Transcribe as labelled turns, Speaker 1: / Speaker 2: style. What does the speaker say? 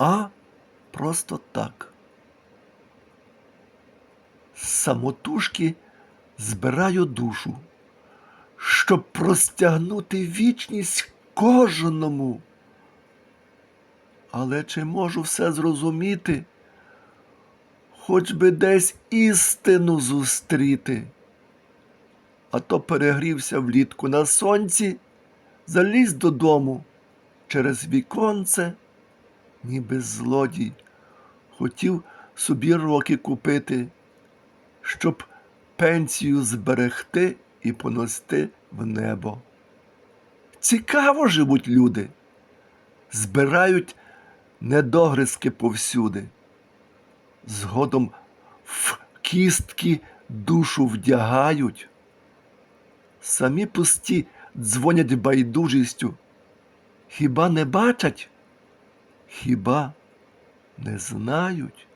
Speaker 1: а просто так. Самотужки збираю душу, щоб простягнути вічність кожному. Але чи можу все зрозуміти, хоч би десь істину зустріти? А то перегрівся влітку на сонці, заліз додому через віконце, ніби злодій, хотів собі роки купити, щоб пенсію зберегти і понести в небо. Цікаво живуть люди, збирають недогризки повсюди. Згодом в кістки душу вдягають, самі пусті дзвонять байдужістю. Хіба не бачать? Хіба не знають?